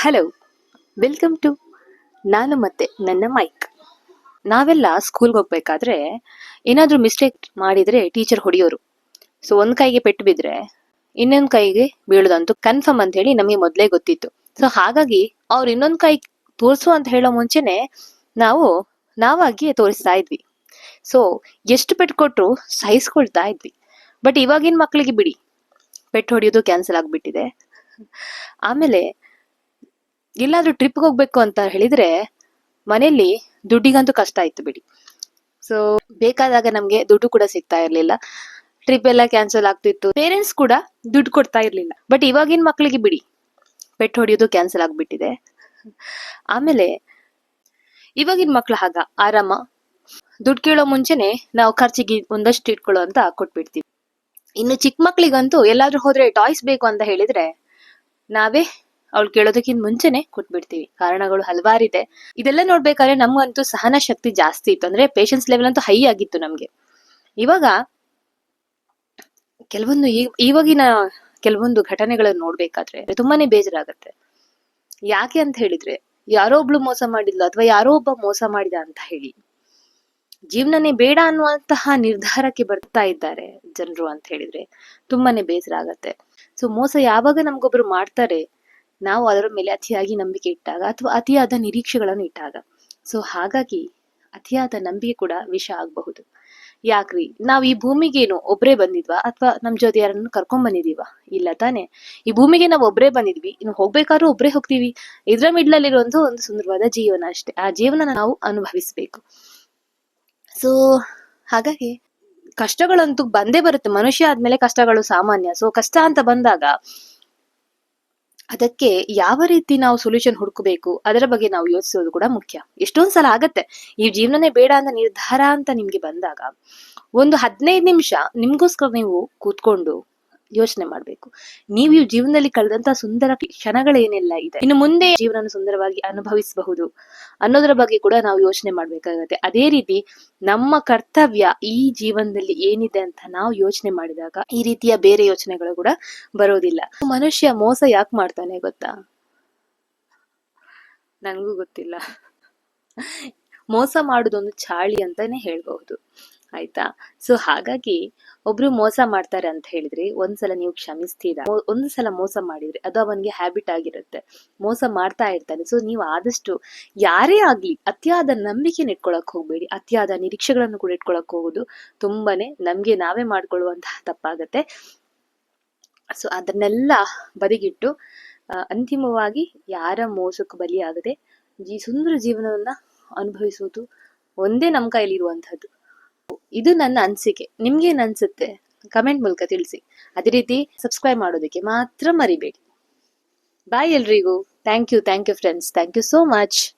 Hello welcome to ನಾನು ಮತ್ತೆ ನನ್ನ ಮೈಕ್ ನಾವೆಲ್ಲ ಸ್ಕೂಲ್ಗೆ ಹೋಗ್ಬೇಕಾದ್ರೆ ಏನಾದರೂ ಮಿಸ್ಟೇಕ್ ಮಾಡಿದರೆ ಟೀಚರ್ ಹೊಡೆಯೋರು. ಸೊ ಒಂದು ಕೈಗೆ ಪೆಟ್ಟು ಬಿದ್ದರೆ ಇನ್ನೊಂದು ಕೈಗೆ ಬೀಳೋದಂತೂ ಕನ್ಫರ್ಮ್ ಅಂತ ಹೇಳಿ ನಮಗೆ ಮೊದಲೇ ಗೊತ್ತಿತ್ತು. ಸೊ ಹಾಗಾಗಿ ಅವ್ರು ಇನ್ನೊಂದು ಕೈ ತೋರಿಸು ಅಂತ ಹೇಳೋ ಮುಂಚೆನೆ ನಾವು, ನಾವಾಗಿಯೇ ತೋರಿಸ್ತಾ ಇದ್ವಿ. ಸೊ ಎಷ್ಟು ಪೆಟ್ಟು ಕೊಟ್ಟರು ಸಹಿಸ್ಕೊಳ್ತಾ ಇದ್ವಿ. ಬಟ್ ಇವಾಗಿನ ಮಕ್ಕಳಿಗೆ ಬಿಡಿ, ಪೆಟ್ಟು ಹೊಡೆಯೋದು ಕ್ಯಾನ್ಸಲ್ ಆಗಿಬಿಟ್ಟಿದೆ. ಆಮೇಲೆ ಎಲ್ಲಾದ್ರೂ ಟ್ರಿಪ್ಗೆ ಹೋಗ್ಬೇಕು ಅಂತ ಹೇಳಿದ್ರೆ ಮನೆಯಲ್ಲಿ ದುಡ್ಡಿಗಂತೂ ಕಷ್ಟ ಆಯ್ತು ಬಿಡಿ. ಸೊ ಬೇಕಾದಾಗ ನಮ್ಗೆ ದುಡ್ಡು ಕೂಡ ಸಿಗ್ತಾ ಇರ್ಲಿಲ್ಲ. ಟ್ರಿಪ್ ಎಲ್ಲ ಕ್ಯಾನ್ಸಲ್ ಆಗ್ತಿತ್ತು ಪೇರೆಂಟ್ಸ್ ಕೂಡ ದುಡ್ಡು ಕೊಡ್ತಾ ಇರ್ಲಿಲ್ಲ. ಬಟ್ ಇವಾಗಿನ ಮಕ್ಕಳಿಗೆ ಬಿಡಿ ಪೆಟ್ಟು ಹೊಡೆಯೋದು ಕ್ಯಾನ್ಸಲ್ ಆಗ್ಬಿಟ್ಟಿದೆ. ಆಮೇಲೆ, ಇವಾಗಿನ ಮಕ್ಳು ಹಾಗ ಆರಾಮ. ದುಡ್ಡು ಕೇಳೋ ಮುಂಚೆನೆ ನಾವು ಖರ್ಚಿಗೆ ಒಂದಷ್ಟು ಇಟ್ಕೊಳ್ಳೋ ಅಂತ ಕೊಟ್ಬಿಡ್ತೀವಿ. ಇನ್ನು ಚಿಕ್ಕ ಮಕ್ಳಿಗಂತೂ ಎಲ್ಲಾದ್ರೂ ಹೋದ್ರೆ ಟಾಯ್ಸ್ ಬೇಕು ಅಂತ ಹೇಳಿದ್ರೆ ನಾವೇ ಅವ್ಳು ಕೇಳೋದಕ್ಕಿಂತ ಮುಂಚೆನೆ ಕೊಟ್ಬಿಡ್ತೀವಿ. ಕಾರಣಗಳು ಹಲವಾರಿದೆ. ಇದೆಲ್ಲ ನೋಡ್ಬೇಕಾದ್ರೆ ನಮ್ಗಂತೂ ಸಹನ ಶಕ್ತಿ ಜಾಸ್ತಿ ಇತ್ತು. ಅಂದ್ರೆ ಪೇಷನ್ಸ್ ಲೆವೆಲ್ ಅಂತೂ ಹೈ ಆಗಿತ್ತು ನಮ್ಗೆ. ಇವಾಗ ಕೆಲವೊಂದು ಇವಾಗಿನ ಕೆಲವೊಂದು ಘಟನೆಗಳನ್ನ ನೋಡ್ಬೇಕಾದ್ರೆ ತುಂಬಾನೇ ಬೇಜಾರಾಗತ್ತೆ. ಯಾಕೆ ಅಂತ ಹೇಳಿದ್ರೆ, ಯಾರೋ ಒಬ್ಳು ಮೋಸ ಮಾಡಿದ್ಲು ಅಥವಾ ಯಾರೋ ಒಬ್ಬ ಮೋಸ ಮಾಡಿದ ಅಂತ ಹೇಳಿ, ಜೀವನನೇ ಬೇಡ ಅನ್ನುವಂತಹ ನಿರ್ಧಾರಕ್ಕೆ ಬರ್ತಾ ಇದ್ದಾರೆ ಜನರು ಅಂತ ಹೇಳಿದ್ರೆ ತುಂಬಾನೇ ಬೇಜಾರಾಗತ್ತೆ. ಸೊ ಮೋಸ ಯಾವಾಗ ನಮ್ಗೊಬ್ರು ಮಾಡ್ತಾರೆ ನಾವು ಅದರ ಮೇಲೆ ಅತಿಯಾಗಿ ನಂಬಿಕೆ ಇಟ್ಟಾಗ ಅಥವಾ ಅತಿಯಾದ ನಿರೀಕ್ಷೆಗಳನ್ನು ಇಟ್ಟಾಗ. ಸೊ ಹಾಗಾಗಿ ಅತಿಯಾದ ನಂಬಿಕೆ ಕೂಡ ವಿಷ ಆಗಬಹುದು. ಯಾಕ್ರಿ? ನಾವ್ ಈ ಭೂಮಿಗೇನು ಒಬ್ರೇ ಬಂದಿದ್ವಾ ಅಥವಾ ನಮ್ ಜೊತೆ ಯಾರನ್ನು ಕರ್ಕೊಂಡ್ ಬಂದಿದೀವಾ? ಇಲ್ಲ ತಾನೆ. ಈ ಭೂಮಿಗೆ ನಾವು ಒಬ್ರೇ ಬಂದಿದ್ವಿ, ಇನ್ನು ಹೋಗ್ಬೇಕಾದ್ರೂ ಒಬ್ರೇ ಹೋಗ್ತೀವಿ. ಇದ್ರ ಮಿಡ್ಲಲ್ಲಿರುವಂತಹ ಒಂದು ಸುಂದರವಾದ ಜೀವನ ಅಷ್ಟೇ. ಆ ಜೀವನ ನಾವು ಅನುಭವಿಸ್ಬೇಕು. ಸೊ ಹಾಗಾಗಿ ಕಷ್ಟಗಳಂತೂ ಬಂದೇ ಬರುತ್ತೆ. ಮನುಷ್ಯ ಆದ್ಮೇಲೆ ಕಷ್ಟಗಳು ಸಾಮಾನ್ಯ. ಸೊ ಕಷ್ಟ ಅಂತ ಬಂದಾಗ ಅದಕ್ಕೆ ಯಾವ ರೀತಿ ನಾವು ಸೊಲ್ಯೂಷನ್ ಹುಡುಕಬೇಕು? ಅದರ ಬಗ್ಗೆ ನಾವು ಯೋಚಿಸೋದು ಕೂಡ ಮುಖ್ಯ. ಎಷ್ಟೊಂದ್ ಸಲ ಆಗತ್ತೆ. ಈ ಜೀವನನೇ ಬೇಡ ಅಂತ ನಿರ್ಧಾರ ಅಂತ ನಿಮ್ಗೆ ಬಂದಾಗ, ಒಂದು ಹದಿನೈದು ನಿಮಿಷ ನಿಮ್ಗೋಸ್ಕರ ನೀವು ಕೂತ್ಕೊಂಡು ಯೋಚನೆ ಮಾಡ್ಬೇಕು. ನೀವು ಜೀವನದಲ್ಲಿ ಕಳೆದಂತ ಸುಂದರ ಕ್ಷಣಗಳೇನೆಲ್ಲ ಇದೆ? ಇನ್ನು ಮುಂದೆ ಜೀವನ ಸುಂದರವಾಗಿ ಅನುಭವಿಸಬಹುದು ಅನ್ನೋದರ ಬಗ್ಗೆ ಕೂಡ ನಾವು ಯೋಚನೆ ಮಾಡ್ಬೇಕಾಗತ್ತೆ. ಅದೇ ರೀತಿ ನಮ್ಮ ಕರ್ತವ್ಯ ಈ ಜೀವನದಲ್ಲಿ ಏನಿದೆ ಅಂತ ನಾವು ಯೋಚನೆ ಮಾಡಿದಾಗ ಈ ರೀತಿಯ ಬೇರೆ ಯೋಚನೆಗಳು ಕೂಡ ಬರೋದಿಲ್ಲ. ಮನುಷ್ಯ ಮೋಸ ಯಾಕೆ ಮಾಡ್ತಾನೆ ಗೊತ್ತಾ? ನನಗೂ ಗೊತ್ತಿಲ್ಲ. ಮೋಸ ಮಾಡೋದೊಂದು ಚಾಳಿ ಅಂತಾನೆ ಹೇಳ್ಬಹುದು. ಆಯ್ತಾ? ಸೊ ಹಾಗಾಗಿ ಒಬ್ರು ಮೋಸ ಮಾಡ್ತಾರೆ ಅಂತ ಹೇಳಿದ್ರೆ ಒಂದ್ಸಲ ನೀವು ಕ್ಷಮಿಸ್ತೀರಾ? ಒಂದ್ಸಲ ಒಂದು ಸಲ ಮೋಸ ಮಾಡಿದ್ರೆ ಅದು ಅವನಿಗೆ ಹ್ಯಾಬಿಟ್ ಆಗಿರುತ್ತೆ. ಮೋಸ ಮಾಡ್ತಾ ಇರ್ತಾನೆ. ಸೊ ನೀವು ಆದಷ್ಟು ಯಾರೇ ಆಗ್ಲಿ ಅತಿಯಾದ ನಂಬಿಕೆ ಇಟ್ಕೊಳಕ್ ಹೋಗ್ಬೇಡಿ. ಅತಿಯಾದ ನಿರೀಕ್ಷೆಗಳನ್ನು ಕೂಡ ಇಟ್ಕೊಳಕ್ ಹೋಗುದು ತುಂಬಾನೇ ನಮ್ಗೆ ನಾವೇ ಮಾಡ್ಕೊಳ್ಳುವಂತಹ ತಪ್ಪಾಗತ್ತೆ. ಸೊ ಅದನ್ನೆಲ್ಲ ಬದಿಗಿಟ್ಟು ಅಂತಿಮವಾಗಿ ಯಾರ ಮೋಸಕ್ಕೆ ಬಲಿಯಾಗದೆ ಜೀ ಸುಂದರ ಜೀವನವನ್ನ ಅನುಭವಿಸುವುದು ಒಂದೇ ನಮ್ಮ ಕೈಲಿರುವಂತಹದ್ದು. ಇದು ನನ್ನ ಅನಿಸಿಕೆ. ನಿಮ್ಗೇನ್ ಅನ್ಸುತ್ತೆ? ಕಮೆಂಟ್ ಮೂಲಕ ತಿಳಿಸಿ. ಅದೇ ರೀತಿ ಸಬ್ಸ್ಕ್ರೈಬ್ ಮಾಡೋದಕ್ಕೆ ಮಾತ್ರ ಮರಿಬೇಡಿ. ಬಾಯ್ ಎಲ್ರಿಗೂ. Thank you thank you friends thank you so much